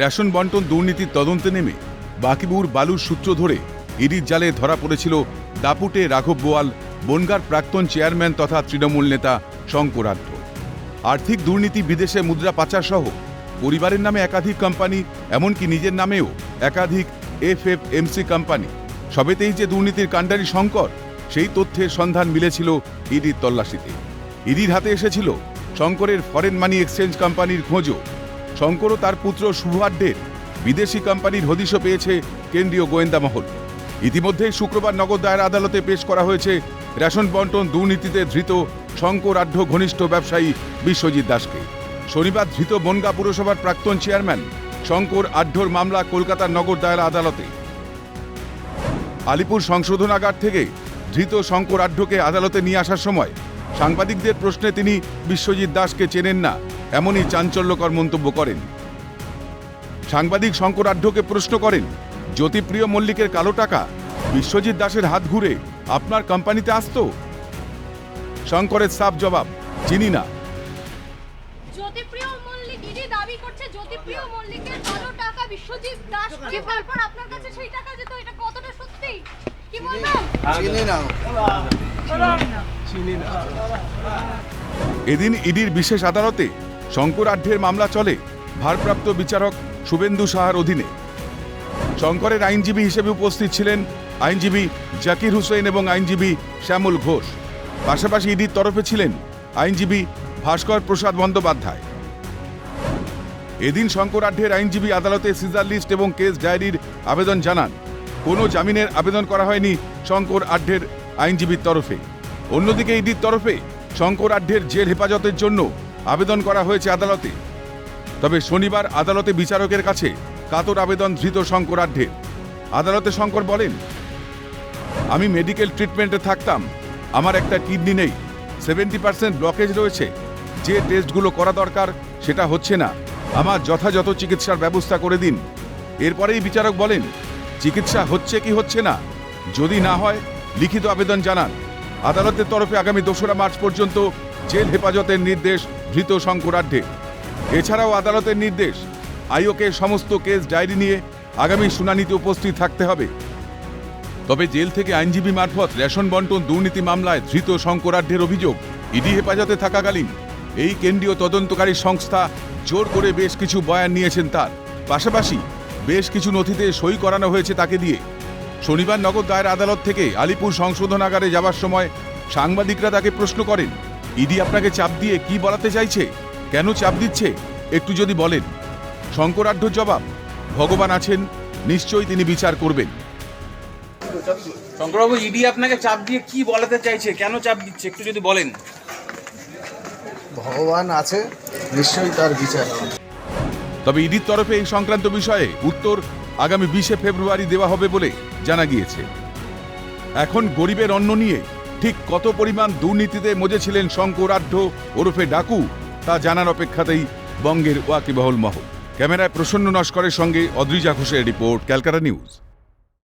Ration বন্টন দুর্নীতির তদন্তে নেমে বাকিবুর বালুর সূত্র ধরে ইডির জালে ধরা পড়েছিল দাপুটে রাঘব বোয়াল, বনগার প্রাক্তন চেয়ারম্যান তথা তৃণমূল নেতা শঙ্কর আঢ্য আর্থিক দুর্নীতি, বিদেশে মুদ্রা পাচার সহ পরিবারের নামে একাধিক কোম্পানি, এমনকি নিজের নামেও একাধিক এফ এফ এমসি কোম্পানি। সবেতেই যে দুর্নীতির কাণ্ডারি শঙ্কর, সেই তথ্যের সন্ধান মিলেছিল ইডির তল্লাশিতে। ইডির হাতে এসেছিল শঙ্করের ফরেন মানি এক্সচেঞ্জ কোম্পানির খোঁজও। শঙ্কর ও তার পুত্র শুভাড্ডের বিদেশি কোম্পানির হদিশও পেয়েছে কেন্দ্রীয় গোয়েন্দা মহল। ইতিমধ্যেই শুক্রবার নগর দায়ের আদালতে পেশ করা হয়েছে রেশন বন্টন দুর্নীতিতে ধৃত শঙ্কর আঢ্য ঘনিষ্ঠ ব্যবসায়ী বিশ্বজিৎ দাসকে। শনিবার ধৃত বনগা পুরসভার প্রাক্তন চেয়ারম্যান শঙ্কর আঢ্যর মামলা কলকাতার নগর দায়ের আদালতে। আলিপুর সংশোধনাগার থেকে ধৃত শঙ্কর আঢ্যকে আদালতে নিয়ে আসার সময় সাংবাদিকদের প্রশ্নে তিনি বিশ্বজিৎ দাসকে চেনেন না। এমনই চাঞ্চল্যকর মন্তব্য করেন। সাংবাদিক শঙ্কর আঢ্যকে প্রশ্ন করেন জ্যোতিপ্রিয় মল্লিকের কালো টাকা বিশ্বজিৎ দাসের হাত ঘুরে আপনার কোম্পানিতে আসতো? শঙ্করের সাফ জবাব চিনি না। জ্যোতিপ্রিয় মল্লিক ইডি দাবি করছে জ্যোতিপ্রিয় মল্লিকের কালো টাকা বিশ্বজিৎ দাস কি তারপর আপনার কাছে সেই টাকা যেত? এটা কতটা সত্যি? কি বলবেন? চিনি না। এদিন ইডির বিশেষ আদালতে শঙ্কর আঢ্যের মামলা চলে, ভারপ্রাপ্ত বিচারক শুভেন্দু সাহার অধীনে। শঙ্করের আইনজীবী হিসেবে উপস্থিত ছিলেন আইনজীবী জাকির হুসেন এবং আইনজীবী শ্যামল ঘোষ। পাশাপাশি ইডির তরফে ছিলেন আইনজীবী ভাস্কর প্রসাদ বন্দ্যোপাধ্যায়। এদিন শঙ্কর আঢ্যের আইনজীবী আদালতে সিজার লিস্ট এবং কেস ডায়েরির আবেদন জানান। কোনো জামিনের আবেদন করা হয়নি শঙ্কর আঢ্যের আইনজীবীর তরফে। অন্যদিকে ইডির তরফে শঙ্কর আঢ্যের জেল হেফাজতের জন্য আবেদন করা হয়েছে আদালতে। তবে শনিবার আদালতে বিচারকের কাছে কাতর আবেদন ধৃত শঙ্কর আঢ্যের আদালতে শঙ্কর বলেন, আমি মেডিকেল ট্রিটমেন্টে থাকতাম। আমার একটা কিডনি নেই। সেভেন্টি পার্সেন্ট ব্লকেজ রয়েছে। যে টেস্টগুলো করা দরকার সেটা হচ্ছে না। আমার যথাযথ চিকিৎসার ব্যবস্থা করে দিন। এরপরেই বিচারক বলেন, চিকিৎসা হচ্ছে কি হচ্ছে না? যদি না হয়, লিখিত আবেদন জানান। আদালতের তরফে আগামী দোসরা মার্চ পর্যন্ত জেল হেফাজতের নির্দেশ ধৃত শঙ্করাঢ্যে এছাড়াও আদালতের নির্দেশ, আইওকে সমস্ত কেস ডায়েরি নিয়ে আগামী শুনানিতে উপস্থিত থাকতে হবে। তবে জেল থেকে আইনজীবী মারফত রেশন বন্টন দুর্নীতি মামলায় ধৃত শঙ্করাঢ্যের অভিযোগ ইডি হেফাজতে থাকাকালীন এই কেন্দ্রীয় তদন্তকারী সংস্থা জোর করে বেশ কিছু বয়ান নিয়েছেন তার। পাশাপাশি বেশ কিছু নথিতে সই করানো হয়েছে তাকে দিয়ে। শনিবার নগদ দায়ের আদালত থেকে আলিপুর সংশোধনাগারে যাওয়ার সময় সাংবাদিকরা তাকে প্রশ্ন করেন ইডি আপনাকে চাপ দিয়ে কি বলাতে চাইছে? কেন চাপ দিচ্ছে? একটু যদি বলেন। শঙ্করাঢ্যর জবাব ভগবান আছেন নিশ্চয়ই তিনি বিচার করবেন। শঙ্করবাবু ইডি আপনাকে চাপ দিয়ে কি বলাতে চাইছে? কেন চাপ দিচ্ছে? একটু যদি বলেন। ভগবান আছে নিশ্চয়ই তার বিচার হবে। তবে ইডির তরফে এই সংক্রান্ত বিষয়ে উত্তর আগামী বিশে ফেব্রুয়ারি দেওয়া হবে বলে জানা গিয়েছে। এখন গরিবের অন্ন নিয়ে ঠিক কত পরিমাণ দুর্নীতিতে মজেছিলেন শঙ্কর আঢ্য ওরফে ডাকু, তা জানার অপেক্ষাতেই বঙ্গের ওয়াকিবহল মহল। ক্যামেরায় প্রসন্ন নস্করের সঙ্গে অদ্রিজা ঘোষের রিপোর্ট, ক্যালকাটা নিউজ।